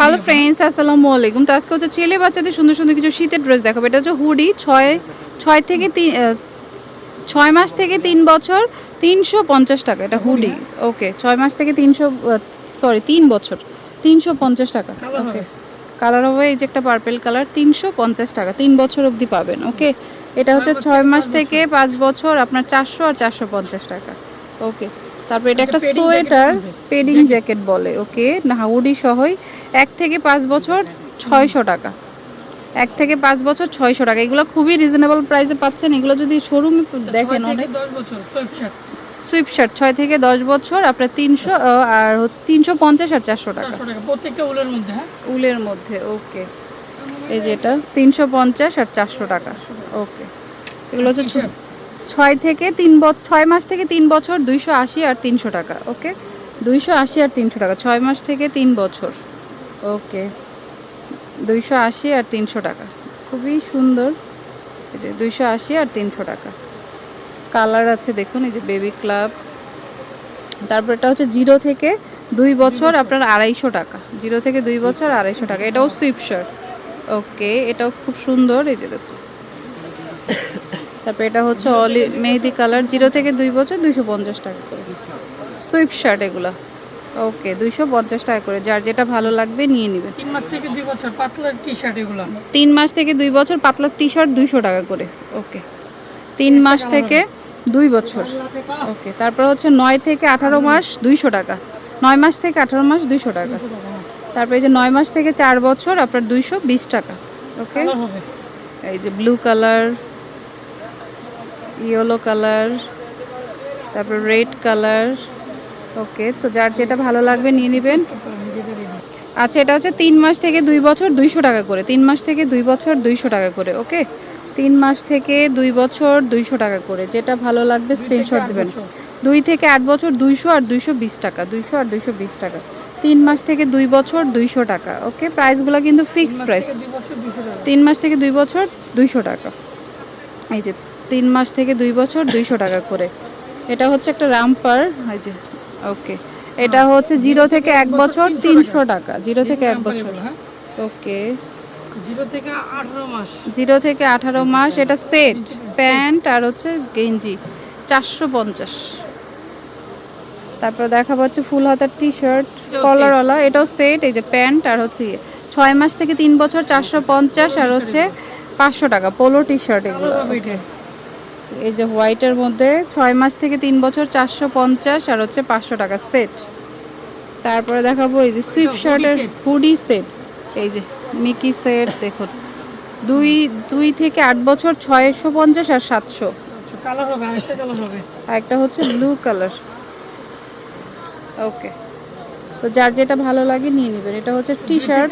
Hello friends আসসালামু আলাইকুম। তো আজকে হচ্ছে ছেলে বাচ্চাদের সুন্দর সুন্দর কিছু শীতের ড্রেস দেখাবো। এটা হচ্ছে হুডি ছয় ছয় থেকে তিন ছয় মাস থেকে তিন বছর তিনশো পঞ্চাশ টাকা। এটা হুডি। ওকে ছয় মাস থেকে তিনশো সরি তিন বছর তিনশো পঞ্চাশ টাকা। ওকে কালার হবে এই যে একটা পার্পেল কালার তিনশো পঞ্চাশ টাকা তিন বছর অবধি পাবেন। ওকে এটা হচ্ছে ছয় মাস থেকে পাঁচ বছর আপনার চারশো আর চারশো পঞ্চাশ টাকা। ওকে তারপর এটা একটা সোয়েটার। পেডিং জ্যাকেট বলে ওকে? হুডি সহই এক থেকে পাঁচ বছর ছয়শো টাকা। এক থেকে পাঁচ বছর ছয়শো টাকা। এগুলো খুবই রিজনেবল প্রাইসে পাচ্ছেন। এগুলো যদি শোরুমে দেখেন অনেক সুইপ শার্ট ছয় থেকে দশ বছর আপনার তিনশো আর তিনশো পঞ্চাশ আর চারশো টাকা। প্রত্যেকটা উলের মধ্যে হ্যাঁ? উলের মধ্যে ওকে। এই যেটা তিনশো পঞ্চাশ আর চারশো টাকা ওকে। এগুলো হচ্ছে। ছয় থেকে তিন বছর ছয় মাস থেকে তিন বছর দুইশো আশি আর তিনশো টাকা, ওকে? দুইশো আশি আর তিনশো টাকা, ছয় মাস থেকে তিন বছর, ওকে? দুইশো আশি আর তিনশো টাকা, খুবই সুন্দর। এই যে দুইশো আশি আর তিনশো টাকা। কালার আছে দেখুন, এই যে বেবি ক্লাব। তারপর এটা হচ্ছে জিরো থেকে দুই বছর, আপনার আড়াইশো টাকা। জিরো থেকে দুই বছর, আড়াইশো টাকা। এটাও সুইপ শার্ট ওকে? এটাও খুব সুন্দর, এই যে দেখুন। তারপর এটা হচ্ছে অলি মেহেদি কালার জিরো থেকে দুই বছর দুইশো পঞ্চাশ টাকা করে। সুইপ শার্ট এগুলো। ওকে দুইশো পঞ্চাশ টাকা করে। যার যেটা ভালো লাগবে নিয়ে নেবেন তিন মাস থেকে দুই বছর পাতলার টি শার্ট এগুলো? তিন মাস থেকে দুই বছর পাতলা টি শার্ট দুইশো টাকা করে। ওকে তিন মাস থেকে দুই বছর। ওকে তারপর হচ্ছে নয় থেকে আঠারো মাস দুইশো টাকা। নয় মাস থেকে আঠারো মাস দুইশো টাকা। তারপর এই যে নয় মাস থেকে চার বছর আপনার দুইশো বিশ টাকা। ওকে? এই যে ব্লু কালার ইয়েলো কালার তারপর রেড কালার। ওকে তো যার যেটা ভালো লাগবে নিয়ে নেবেন। আচ্ছা এটা হচ্ছে তিন মাস থেকে দুই বছর দুইশো টাকা করে। তিন মাস থেকে দুই বছর দুইশো টাকা করে ওকে? তিন মাস থেকে দুই বছর দুইশো টাকা করে। যেটা ভালো লাগবে স্ক্রিনশট দেবেন। দুই থেকে আট বছর দুইশো আর দুইশো বিশ টাকা দুইশো আর দুইশো বিশ টাকা। তিন মাস থেকে দুই বছর দুইশো টাকা ওকে? প্রাইসগুলো কিন্তু ফিক্সড প্রাইস তিন মাস থেকে দুই বছর দুইশো টাকা। এই যে তিন মাস থেকে দুই বছর দুইশো টাকা করে। এটা হচ্ছে একটা রামপার এই যে ওকে। এটা হচ্ছে জিরো থেকে এক বছর তিনশো টাকা। জিরো থেকে এক বছর। হ্যাঁ? ওকে। জিরো থেকে আঠারো মাস। জিরো থেকে আঠারো মাস এটা সেট প্যান্ট আর হচ্ছে গেঞ্জি চারশো পঞ্চাশ। তারপর দেখা পাচ্ছে ফুল হাতার টি শার্ট কলারওয়ালা এটাও সেট এই যে প্যান্ট আর হচ্ছে ইয়ে। ছয় মাস থেকে তিন বছর চারশো পঞ্চাশ আর হচ্ছে পাঁচশো টাকা পোলো টি শার্ট এগুলো এই যে হোয়াইটের মধ্যে ছয় মাস থেকে তিন বছর চারশো পঞ্চাশ আর হচ্ছে পাঁচশো টাকা সেট। তারপরে দেখাবো এই যে সুইপ শার্টের হুডি সেট এই যে মিকি সেট দেখুন। দুই দুই থেকে আট বছর ছয়শো পঞ্চাশ আর সাতশো। একটা হচ্ছে ব্লু কালার ওকে তো যার যেটা ভালো লাগে নিয়ে নেবেন। এটা হচ্ছে টি শার্ট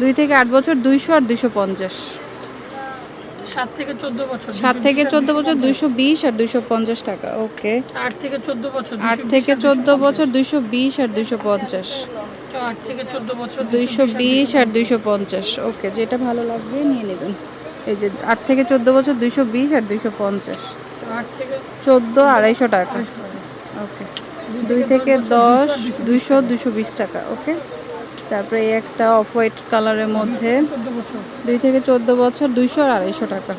দুই থেকে আট বছর দুইশো আর দুইশো পঞ্চাশ। সাত থেকে চোদ্দ বছর সাত থেকে চোদ্দ বছর 250 দুইশো বিশ আর দুইশো পঞ্চাশ টাকা ওকে। আট থেকে চোদ্দ বছর আট থেকে চোদ্দ বছর দুইশো বিশ আর দুইশো পঞ্চাশ। আট থেকে চোদ্দ বছর দুইশো বিশ আর দুইশো পঞ্চাশ ওকে যেটা ভালো লাগবে নিয়ে নেবেন। এই যে আট থেকে চোদ্দ বছর দুইশো বিশ আর দুইশো পঞ্চাশ। চোদ্দ আড়াইশো টাকা। ওকে। দুই থেকে দশ দুইশো দুইশো বিশ টাকা ওকে। তারপরে এই একটা অফ হোয়াইট কালারের মধ্যে দুই থেকে চোদ্দ বছর দুইশো আর আড়াইশো টাকা।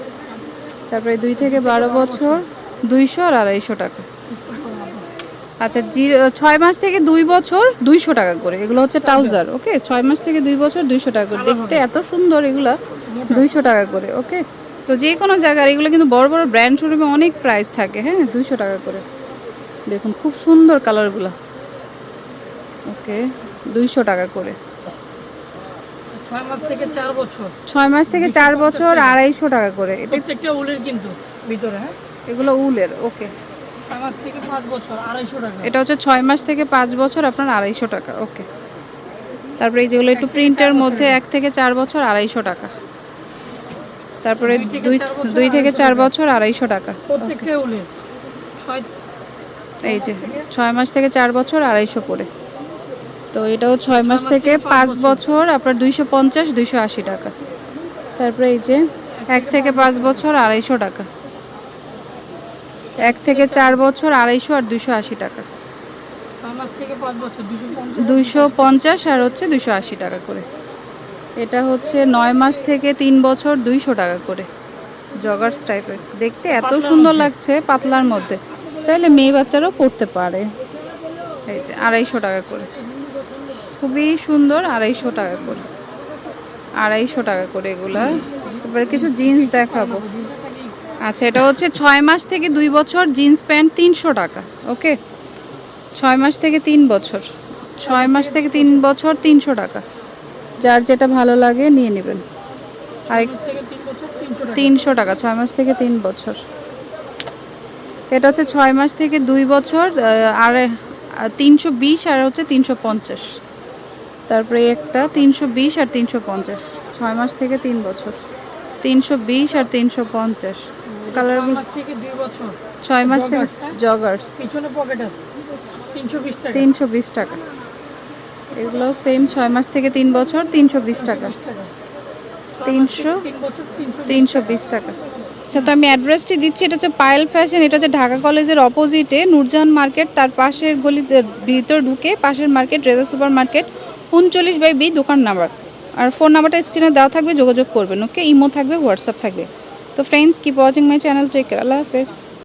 তারপরে দুই থেকে বারো বছর দুইশো আর আড়াইশো টাকা। আচ্ছা জিরো, ছয় মাস থেকে দুই বছর দুইশো টাকা করে। এগুলো হচ্ছে ট্রাউজার, ওকে? ছয় মাস থেকে দুই বছর দুইশো টাকা করে। দেখতে এত সুন্দর এগুলো, দুইশো টাকা করে, ওকে? তো যে কোনো জায়গার এগুলো কিন্তু বড় বড় ব্র্যান্ড শোরুমে অনেক প্রাইস থাকে হ্যাঁ? দুইশো টাকা করে। দেখুন, খুব সুন্দর কালারগুলো। ওকে, দুইশো টাকা করে। ছয় মাস থেকে চার বছর। ছয় মাস থেকে চার বছর আড়াইশো টাকা করে। এটা প্রত্যেকটা উলের কিন্তু ভিতরে হ্যাঁ? এগুলো উলের ওকে। ছয় মাস থেকে পাঁচ বছর আড়াইশো টাকা। এটা হচ্ছে ছয় মাস থেকে পাঁচ বছর আপনার আড়াইশো টাকা ওকে। তারপরে এই যেগুলো একটু প্রিন্টের মধ্যে এক থেকে চার বছর আড়াইশো টাকা। তারপরে দুই থেকে দুই চার বছর থেকে আড়াইশো চার টাকা। বছর আড়াইশো টাকা প্রত্যেকটা উলের। ছয় এই যে ছয় মাস থেকে চার বছর আড়াইশো করে। তো এটাও ছয় মাস থেকে পাঁচ বছর। আপনার দুইশো পঞ্চাশ দুইশো আশি টাকা। তারপরে এই যে এক থেকে পাঁচ বছর আড়াইশো টাকা। এক থেকে চার বছর আড়াইশো আর দুইশো আশি টাকা। দুশো পঞ্চাশ? আর হচ্ছে দুইশো আশি টাকা করে। এটা হচ্ছে নয় মাস থেকে তিন বছর দুইশো টাকা করে। জগার্স টাইপের। দেখতে এত সুন্দর লাগছে পাতলার মধ্যে। চাইলে মেয়ে বাচ্চারাও পড়তে পারে। এই যে আড়াইশো টাকা করে। খুবই সুন্দর আড়াইশো টাকা করে। আড়াইশো টাকা করে এগুলা। এবারে কিছু জিন্স দেখাবো। আচ্ছা এটা হচ্ছে ছয় মাস থেকে দুই বছর জিন্স প্যান্ট তিনশো টাকা, ওকে? ছয় মাস থেকে তিন বছর। ছয় মাস থেকে তিন বছর তিনশো টাকা। যার যেটা ভালো লাগে নিয়ে নেবেন। আর তিনশো টাকা, ছয় মাস থেকে তিন বছর। এটা হচ্ছে ছয় মাস থেকে দুই বছর আর তিনশো বিশ আর হচ্ছে তিনশো পঞ্চাশ। তারপরে একটা তিনশো বিশ আর তিনশো পঞ্চাশ। ছয় মাস থেকে তিন বছর। তিনশো বিশ আর তিনশো পঞ্চাশ। কালার থেকে দুই বছর। ছয় মাস থেকে হ্যাঁ? জগার্স পিছনে পকেট আছে। তিনশো বিশ টাকা। এগুলো সেম ছয় মাস থেকে তিন বছর তিনশো বিশ টাকা। 320 টাকা। ছয় মাস তিনশো থেকে তিন বছর তিনশো তিনশো বিশ টাকা। আচ্ছা তো আমি অ্যাড্রেসটি দিচ্ছি। এটা হচ্ছে পায়েল ফ্যাশন এটা হচ্ছে ঢাকা কলেজের অপোজিটে নূরজাহান মার্কেট তার পাশের গলিতে ভিতর ঢুকে পাশের মার্কেট রেজা সুপার মার্কেট উনচল্লিশ বাই বি দোকান নাম্বার। আর ফোন নাম্বারটা স্ক্রিনে দেওয়া থাকবে, যোগাযোগ করবেন, ওকে? ইমো থাকবে, হোয়াটসঅ্যাপ থাকবে। তো friends keep watching my channel take care Allah হাফেজ।